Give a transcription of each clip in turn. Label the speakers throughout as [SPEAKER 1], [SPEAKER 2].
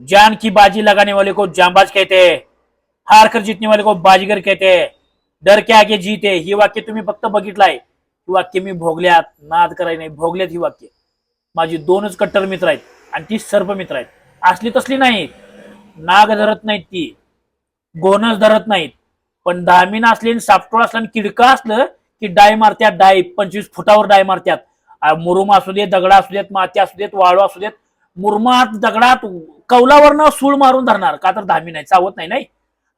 [SPEAKER 1] जान की बाजी लगाने वाले को जांबाज कहते हैं। हार कर जीतने वाले को बाजीगर कहते हैं। डर के आगे जीते ही वाक्य तुम्ही फक्त बघितलाय ही वाक्य मी भोगल्यात नाद कराय नाही भोगल्यात ही वाक्य। माझी दोनच कट्टर मित्र आहेत आणि ती सर्प मित्र आहेत। असली तसली नाहीत नाग धरत नाहीत ती गोनस धरत नाहीत। पण दामिन असली आणि सापटोळ असलं आणि किडका असलं की डाय मारत्यात डाय पंचवीस फुटावर डाय मारत्यात। मुरुम असू देत दगडा असू देत माती असू देत वाळू असू देत मुरमात दगडात कौलावरनं सूळ मारून धरणार. का तर धामी नाही चावत नाही नाही.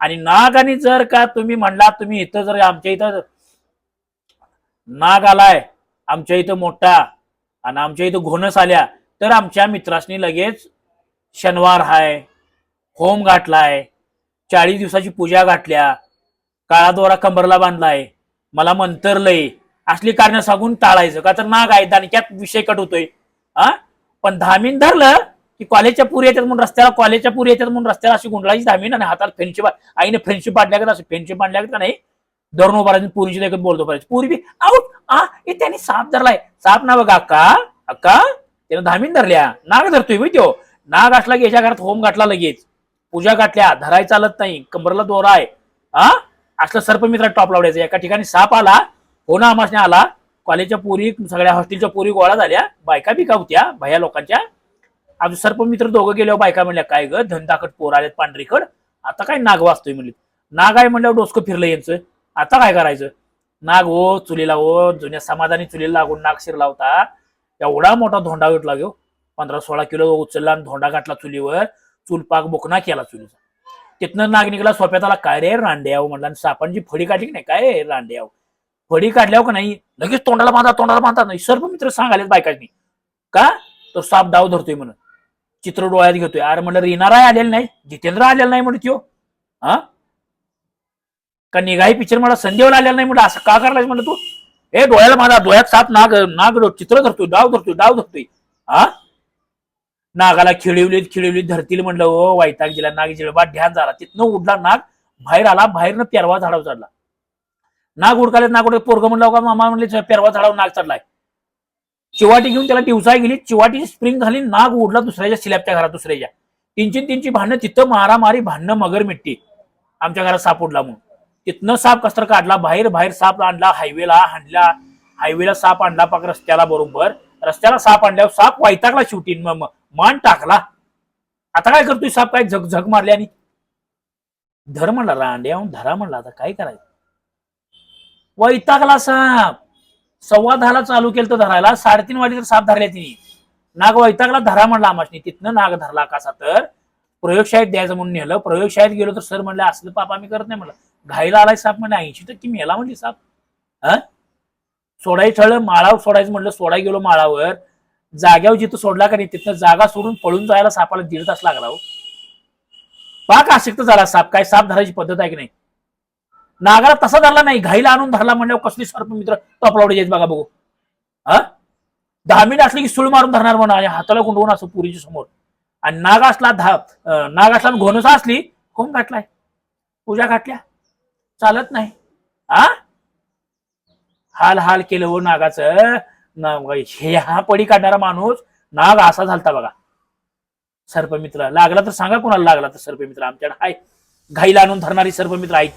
[SPEAKER 1] आणि नाग आणि जर का तुम्ही म्हणला तुम्ही इथं जर आमच्या इथं नाग आलाय आमच्या इथं मोठा आणि आमच्या इथं घोणस आल्या तर आमच्या मित्रासनी लगेच शनिवार हाय होम गाठलाय चाळीस दिवसाची पूजा गाठल्या काळा दोरा कंबरला बांधलाय मला मंतरलंय असली कारण सांगून टाळायचं. का तर नाग आहे दानक्यात विषय कट होतोय. हा पण धामीन धरलं की कॉलेजच्या पुरी येतात म्हणून रस्त्याला कॉलेजच्या पुरी येतात म्हणून रस्त्याला अशी गुंडळाची धामीन आणि हाताला फ्रेंडशिप आईने फ्रेंडशिप पाडल्या का असं फ्रेंडशिप पाडल्या का नाही? धरून उभा राहून पुरीची देखत बोलतो पाहिजे पुरी बी आऊट आ हे त्याने साप धरलाय. साप ना बघा अक्का अक्का त्याने धामीन धरल्या. नाग धरतोय बी त्यो. नाग असला की याच्या घरात होम गाठला लगेच. पूजा गाठल्या धराय चालत नाही कंबरला दोरा आहे. हा असलं सर्पमित्र टॉप लावडायचं एका ठिकाणी साप आला हो आमाशने आला कॉलेजच्या पोरी सगळ्या हॉस्टेलच्या पोरी गोळा झाल्या. बायका बिका होत्या? भया लोकांच्या. आमचे सर्पमित्र दोघं गेल्यावर बायका म्हणल्या काय ग? धनदाकट पोर आलेत पांढरीकड. आता काय नाग वाचतोय म्हणले नाग आहे म्हणल्यावर डोसकं फिरलं यांचं. आता काय करायचं? नाग हो चुलीला ओ जुन्या समाधानी चुलीला लागून नाग शिरला होता. एवढा मोठा धोंडा उठला घेऊ पंधरा सोळा किलो उचलला आणि धोंडा घातला चुलीवर. चुलपाक बोकना केला चुलीचा. तिथनं नाग निघाला सोप्यात आला काय रे रांड्याव म्हणला. आणि सापांची फडी काढली की नाही? काय रे रांड्याव फडी काढल्यावर का नाही लगेच तोंडाला बांधा तोंडाला बांधा. नाही सर्व मित्र सांगाले बायकांनी. का? तो साप डाव धरतोय म्हणून. चित्र डोळ्यात घेतोय. अरे म्हणलं रिनाराय आलेला नाही. जितेंद्र आलेला नाही म्हणत यो हा का निघाई पिक्चर मला संदेवला आलेला नाही म्हणलं असं का करायला म्हणलं तू? ए डोळ्याला माझा डोळ्यात साप नाग नाग चित्र धरतोय डाव धरतोय डाव धरतोय. हा नागाला खिळवलीत खिळवलीत धरतील म्हणलं ओ वैताग जिला नाग जिळबा ध्यान झाला. तिथनं उडला नाग बाहेर आला बाहेरनं पेरवा झाडावर चढला. नाग उडकाले नाग उडक पोरग म्हणलं का मामा म्हणले पेरवा झाडावर नाग चढलाय. चिवाटी घेऊन त्याला दिवसा गेली. चिवाटीची स्प्रिंग झाली नाग उडला दुसऱ्याच्या स्लॅबच्या घरात दुसऱ्याच्या. तीनची तीनची भांडणं तिथं मारामारी भांडणं मगर मिट्टी आमच्या घरात साप उडला म्हणून. तिथनं साप कसर काढला बाहेर बाहेर साप आणला हायवेला हाणला. हायवेला साप आणला पाक रस्त्याला बरोबर. रस्त्याला साप आणल्यावर साप वैतागला शेवटी. मान टाकला. आता काय करतोय साप? काय झग झग मारले आणि धर म्हणला रांड्या धरा म्हणला आता काय करायचं? वैतागला साप. सव्वा दहाला चालू केलं तर धरायला. साडेतीन वाजे तर साप धरल्या तिने. नाग वैतागला धरा म्हणला आमाशनी. तिथनं नाग धरला कसा तर. प्रयोगशाळेत द्यायचं म्हणून नेलं. प्रयोगशाळेत गेलो तर सर म्हणलं असलं पाप आम्ही करत नाही म्हणलं. घाईला आलाय साप म्हणजे ऐंशी टक्के मेला म्हणली साप. हा? सोडायचं ठळलं माळावर सोडायचं म्हणलं सोडाय गेलो माळावर. जाग्यावर जिथं सोडला का नाही तिथनं जागा सोडून पळून जायला सापाला दीड तास लागला हो. पाक आशक्त झाला साप. काय साप धरायची पद्धत आहे की नाही? नागाला तसा धरला नाही. घाईला आणून धरला म्हणल्यावर कसली सर्प मित्र आपला जायचं बघा बघू. हा? दहा मिनिट असली की सुळ मारून धरणार म्हणा आणि हाताला गुंडवून असं पुरीच्या समोर. आणि नाग असला धा नाग असला घोणसा असली कोण घातलाय पूजा घातल्या चालत नाही. हा? हाल हाल केलं हो नागाचं. ना- हे हा पडी काढणारा माणूस नाग असा झालता बघा. सर्पमित्र. लागला तर सांगा कोणाला लागला तर सर्पमित्र. आमच्याकडे आहे घाईला आणून धरणारी सर्पमित्र आहेत